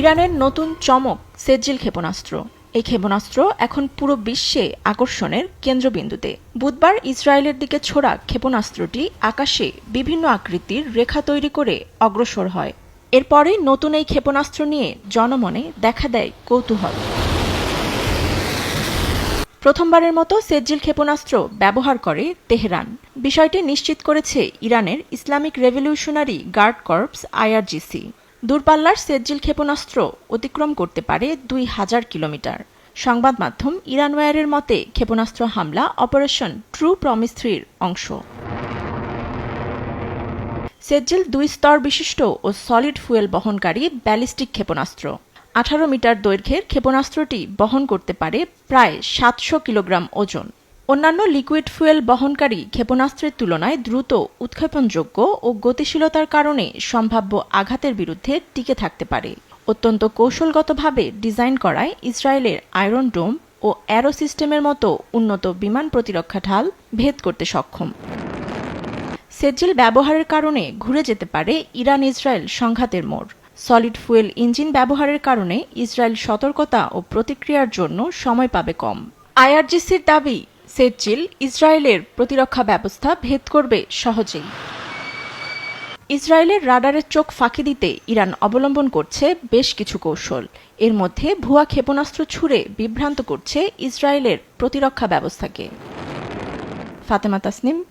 ইরানের নতুন চমক সেজ্জিল ক্ষেপণাস্ত্র। এই ক্ষেপণাস্ত্র এখন পুরো বিশ্বে আকর্ষণের কেন্দ্রবিন্দুতে। বুধবার ইসরায়েলের দিকে ছোড়া ক্ষেপণাস্ত্রটি আকাশে বিভিন্ন আকৃতির রেখা তৈরি করে অগ্রসর হয়। এরপরেই নতুন এই ক্ষেপণাস্ত্র নিয়ে জনমনে দেখা দেয় কৌতূহল। প্রথমবারের মতো সেজ্জিল ক্ষেপণাস্ত্র ব্যবহার করে তেহরান। বিষয়টি নিশ্চিত করেছে ইরানের Islamic revolutionary guard corps IRGC. দূরপাল্লার সেজ্জিল ক্ষেপণাস্ত্র অতিক্রম করতে পারে দুই হাজার কিলোমিটার। সংবাদ মাধ্যম ইরানওয়ারের মতে, ক্ষেপণাস্ত্র হামলা অপারেশন ট্রু প্রমিস থ্রির অংশ। সেজ্জিল দুই স্তর বিশিষ্ট ও সলিড ফুয়েল বহনকারী ব্যালিস্টিক ক্ষেপণাস্ত্র। আঠারো মিটার দৈর্ঘ্যের ক্ষেপণাস্ত্রটি বহন করতে পারে প্রায় সাতশো কিলোগ্রাম ওজন। অন্যান্য লিকুইড ফুয়েল বহনকারী ক্ষেপণাস্ত্রের তুলনায় দ্রুত, উৎক্ষেপণযোগ্য ও গতিশীলতার কারণে সম্ভাব্য আঘাতের বিরুদ্ধে টিকে থাকতে পারে। অত্যন্ত কৌশলগতভাবে ডিজাইন করায় ইসরায়েলের আয়রন ডোম ও অ্যারো সিস্টেমের মতো উন্নত বিমান প্রতিরক্ষা ঢাল ভেদ করতে সক্ষম। সেজ্জিল ব্যবহারের কারণে ঘুরে যেতে পারে ইরান ইসরায়েল সংঘাতের মোড়। সলিড ফুয়েল ইঞ্জিন ব্যবহারের কারণে ইসরায়েল সতর্কতা ও প্রতিক্রিয়ার জন্য সময় পাবে কম। আইআরজিসির দাবি সেজ্জিল ইসরায়েলের প্রতিরক্ষা ব্যবস্থা ভেদ করবে সহজেই। ইসরায়েলের রাডারের চোখ ফাঁকি দিতে ইরান অবলম্বন করছে বেশ কিছু কৌশল। এর মধ্যে ভুয়া ক্ষেপণাস্ত্র ছুড়ে বিভ্রান্ত করছে ইসরায়েলের প্রতিরক্ষা ব্যবস্থাকে। ফাতেমা তাসনিম